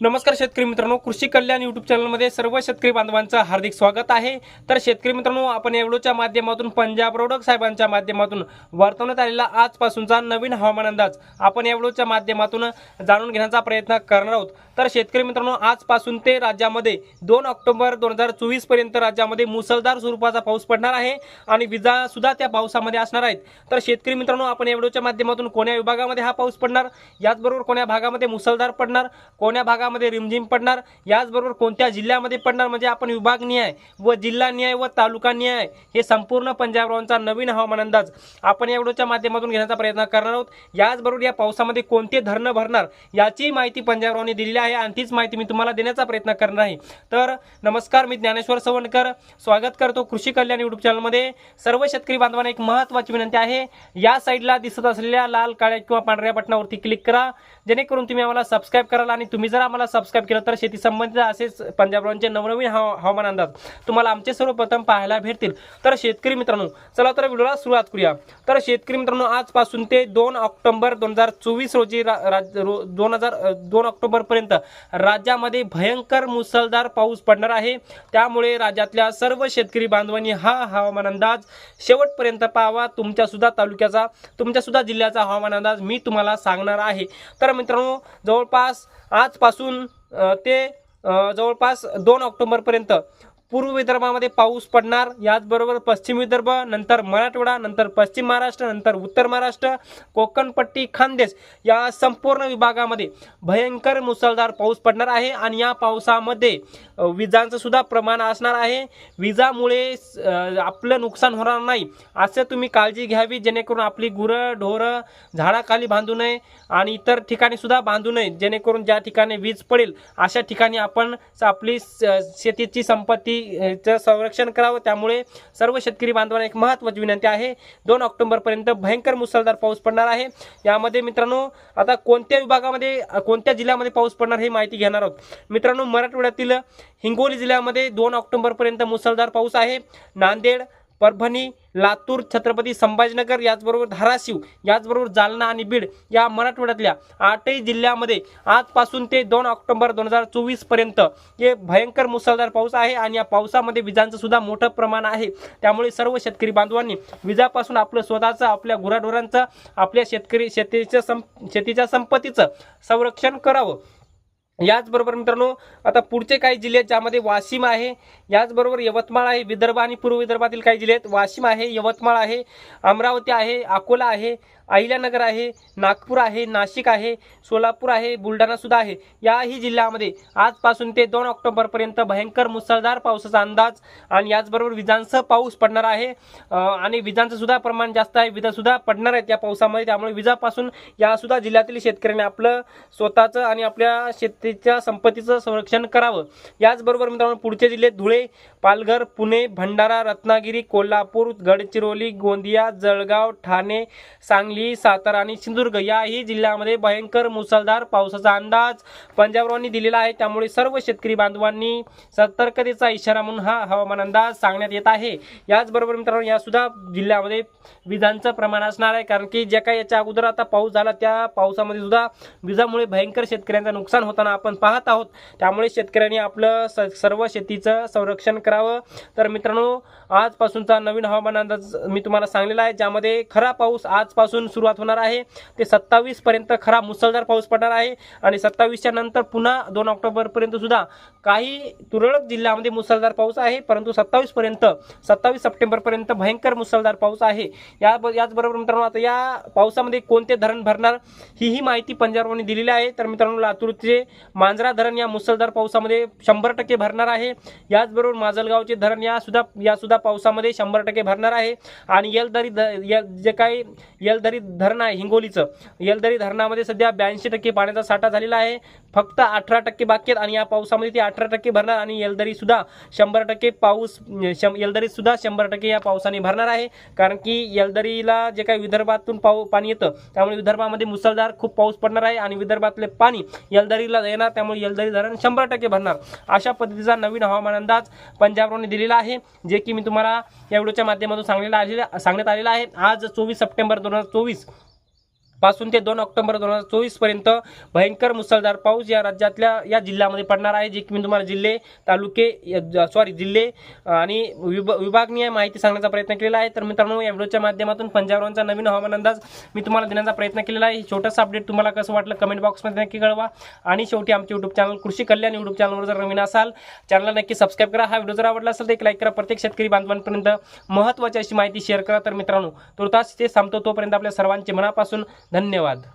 नमस्कार शेतकरी मित्रांनो कृषी कल्याण यूट्यूब चॅनलमध्ये सर्व शेतकरी बांधवांचं हार्दिक स्वागत आहे. तर शेतकरी मित्रांनो आपण एवढोच्या माध्यमातून पंजाब रोडक साहेबांच्या माध्यमातून वर्तवण्यात आलेला आजपासूनचा नवीन हवामान अंदाज आपण एवढोच्या माध्यमातून जाणून घेण्याचा प्रयत्न करणार आहोत. तर शेतकरी मित्रांनो आजपासून ते राज्यामध्ये दोन ऑक्टोबर दोन हजार चोवीसपर्यंत राज्यामध्ये मुसळधार स्वरूपाचा पाऊस पडणार आहे आणि विजासुद्धा त्या पावसामध्ये असणार आहेत. तर शेतकरी मित्रांनो आपण एवढोच्या माध्यमातून कोण्या विभागामध्ये हा पाऊस पडणार? याचबरोबर कोण्या भागामध्ये मुसळधार पडणार? कोण्या भागात भागामध्ये रिमझिम पडणार याचबरोबर कोणत्या जिल्ह्यामध्ये पडणार म्हणजे आपण विभाग न्याय व जिल्हा न्याय व तालुका न्याय हे संपूर्ण पंजाबरावांचा नवीन हवामान अंदाज आपण या व्हिडिओच्या माध्यमातून घेण्याचा प्रयत्न करणार आहोत. याचबरोबर या पावसामध्ये कोणते धरणं भरणार याची माहिती पंजाबरावांनी दिलेली आहे. आणि तीच माहिती मी तुम्हाला देण्याचा प्रयत्न करणार आहे. तर नमस्कार मी ज्ञानेश्वर सवणकर स्वागत करतो कृषी कल्याण युट्यूब चॅनलमध्ये. सर्व शेतकरी बांधवांना एक महत्त्वाची विनंती आहे. या साईडला दिसत असलेल्या लाल काळ्या किंवा पांढऱ्या बटनावरती क्लिक करा. जेणेकरून तुम्ही आम्हाला सबस्क्राईब कराल आणि तुम्ही जर आम्हाला सबस्क्राईब केलं तर शेती संबंधित असेच पंजाबरावांचे नवनवीन हवामान अंदाज तुम्हाला आमचे सर्वप्रथम पाहायला भेटतील. तर शेतकरी मित्रांनो चला तर व्हिडिओला सुरुवात करूया. तर शेतकरी मित्रांनो आजपासून ते दोन ऑक्टोबर दोन हजार चोवीस रोजी दोन हजार अ, दोन ऑक्टोबरपर्यंत राज्यामध्ये भयंकर मुसळधार पाऊस पडणार आहे. त्यामुळे राज्यातल्या सर्व शेतकरी बांधवांनी हा हवामान अंदाज शेवटपर्यंत पाहावा. तुमच्या सुद्धा तालुक्याचा तुमच्या सुद्धा जिल्ह्याचा हवामान अंदाज मी तुम्हाला सांगणार आहे. तर मित्रांनो जवळपास आजपासून अ, ते जवळपास दोन ऑक्टोबरपर्यंत. पूर्व विदर्भामध्ये पाऊस पडणार. याचबरोबर पश्चिम विदर्भ नंतर मराठवाडा नंतर पश्चिम महाराष्ट्र नंतर उत्तर महाराष्ट्र कोकणपट्टी खानदेश या संपूर्ण विभागामध्ये भयंकर मुसळधार पाऊस पडणार आहे आणि या पावसामध्ये विजांचं सुद्धा प्रमाण असणार आहे. विजामुळे आपलं नुकसान होणार नाही. असं तुम्ही काळजी घ्यावी जेणेकरून आपली गुरं ढोरं झाडाखाली बांधू नये आणि इतर ठिकाणी सुद्धा बांधू नये जेणेकरून ज्या ठिकाणी वीज पडेल अशा ठिकाणी आपण आपली स- शेतीची संपत्ती ह्याचं संरक्षण करावं. त्यामुळे सर्व शेतकरी बांधवांना एक महत्त्वाची विनंती आहे. दोन ऑक्टोबरपर्यंत भयंकर मुसळधार पाऊस पडणार आहे. यामध्ये मित्रांनो आता कोणत्या विभागामध्ये कोणत्या जिल्ह्यामध्ये पाऊस पडणार हे माहिती घेणार आहोत. मित्रांनो मराठवाड्यातील हिंगोली जिल्ह्यामध्ये दोन ऑक्टोबरपर्यंत मुसळधार पाऊस आहे. नांदेड परभणी लातूर छत्रपती संभाजीनगर याचबरोबर धाराशिव याचबरोबर जालना आणि बीड या मराठवाड्यातल्या आठही जिल्ह्यामध्ये आजपासून ते दोन ऑक्टोबर दोन हजार चोवीसपर्यंत हे भयंकर मुसळधार पाऊस आहे आणि या पावसामध्ये विजांचं सुद्धा मोठं प्रमाण आहे. त्यामुळे सर्व शेतकरी बांधवांनी विजापासून आपलं स्वतःचं आपल्या गुराढोरांचं आपल्या शेतकरी शेतीच्या सं शेतीच्या संपत्तीचं संरक्षण करावं. याचबरोबर मित्रांनो आता पुढचे काही जिल्हे आहेत ज्यामध्ये वाशिम आहे याचबरोबर यवतमाळ आहे विदर्भ आणि पूर्व विदर्भातील काही जिल्हे आहेत. वाशिम आहे यवतमाळ आहे अमरावती आहे अकोला आहे अहिल्यानगर आहे नागपूर आहे नाशिक आहे सोलापूर आहे बुलढाणासुद्धा आहे. याही जिल्ह्यामध्ये आजपासून ते दोन ऑक्टोबरपर्यंत भयंकर मुसळधार पावसाचा अंदाज आणि याचबरोबर विजांसह पाऊस पडणार आहे. आणि विजांचंसुद्धा प्रमाण जास्त आहे विजासुद्धा पडणार आहेत या पावसामध्ये त्यामुळे विजापासून यासुद्धा जिल्ह्यातील शेतकऱ्यांनी आपलं स्वतःचं आणि आपल्या शेत संस्थेच्या संपत्तीचं संरक्षण करावं. याचबरोबर मित्रांनो पुढचे जिल्हे धुळे पालघर पुणे भंडारा रत्नागिरी कोल्हापूर गडचिरोली गोंदिया जळगाव ठाणे सांगली सातारा आणि सिंधुदुर्ग याही जिल्ह्यामध्ये भयंकर मुसळधार पावसाचा अंदाज पंजाबरावांनी दिलेला आहे. त्यामुळे सर्व शेतकरी बांधवांनी सतर्कतेचा इशारा म्हणून हा हवामान अंदाज सांगण्यात येत आहे. याचबरोबर मित्रांनो या सुद्धा जिल्ह्यामध्ये विजांचं प्रमाण असणार आहे. कारण की ज्या काही याच्या अगोदर आता पाऊस झाला त्या पावसामध्ये सुद्धा विजामुळे भयंकर शेतकऱ्यांचं नुकसान होताना आपण पाहत आहोत. त्यामुळे शेतकऱ्यांनी आपलं स सर्व शेतीचं संरक्षण करावं. तर मित्रांनो आजपासूनचा नवीन हवामान अंदाज मी तुम्हाला सांगलेला आहे ज्यामध्ये खरा पाऊस आजपासून सुरुवात होणार आहे. ते सत्तावीसपर्यंत खरा मुसळधार पाऊस पडणार आहे आणि सत्तावीसच्या नंतर पुन्हा दोन ऑक्टोबरपर्यंत सुद्धा काही तुरळक जिल्ह्यामध्ये मुसळधार पाऊस आहे परंतु सत्तावीसपर्यंत सत्तावीस सप्टेंबरपर्यंत भयंकर मुसळधार पाऊस आहे. या याचबरोबर मित्रांनो आता या पावसामध्ये कोणते धरण भरणार ही ही माहिती पंजाबरावांनी दिलेली आहे. तर मित्रांनो लातूरचे मांजरा धरण या मुसळधार पावसामध्ये शंभर टक्के भरणार आहे. याचबरोबर माजलगावचे धरण या सुद्धा पावसामध्ये शंभर टक्के भरणार आहे. आणि येलदरी ध जे काही येलदरी धरण आहे हिंगोलीचं येलदरी धरणामध्ये सध्या ब्याऐंशी टक्के पाण्याचा साठा झालेला आहे. फक्त अठरा टक्के बाकी आहेत आणि या पावसामध्ये ते अठरा टक्के भरणार आणि येलदरीसुद्धा शंभर टक्के पाऊस शं यलदरीतसुद्धा शंभर टक्के या पावसाने भरणार आहे. कारण की येलदरीला जे काही विदर्भातून पाऊ पाणी येतं त्यामुळे विदर्भामध्ये मुसळधार खूप पाऊस पडणार आहे आणि विदर्भातले पाणी येलदरीला येणार त्यामुळे येलदरी धरण शंभर टक्के भरणार. अशा पद्धतीचा नवीन हवामान अंदाज पंजाबरावने दिलेला आहे जे की मी तुम्हाला या व्हिडिओच्या माध्यमातून सांगलेला आलेला सांगण्यात आलेला आहे. आज चोवीस सप्टेंबर दोन हजार चोवीस पासून ते दोन ऑक्टोबर दोन हजार चोवीसपर्यंत भयंकर मुसळधार पाऊस या राज्यातल्या या जिल्ह्यामध्ये पडणार आहे जे की मी तुम्हाला जिल्हे तालुके सॉरी जिल्हे आणि विभ विभागनीय माहिती सांगण्याचा प्रयत्न केलेला आहे. तर मित्रांनो या व्हिडिओच्या माध्यमातून पंजाबरावांचा नवीन हवामान अंदाज मी तुम्हाला देण्याचा प्रयत्न केलेला आहे. छोटंसं अपडेट तुम्हाला कसं वाटलं कमेंट बॉक्समध्ये नक्की कळवा. आणि शेवटी आमचे यूट्यूब चॅनल कृषी कल्याण यूट्यूब चॅनलवर जर नवीन असाल चॅनलला नक्की सबस्क्राईब करा. हा व्हिडिओ जर आवडला असेल तर एक लाईक करा. प्रत्येक शेतकरी बांधवांपर्यंत महत्त्वाची अशी माहिती शेअर करा. तर मित्रांनो तुर्तास ते थांबतो. तोपर्यंत आपल्या सर्वांचे मनापासून धन्यवाद.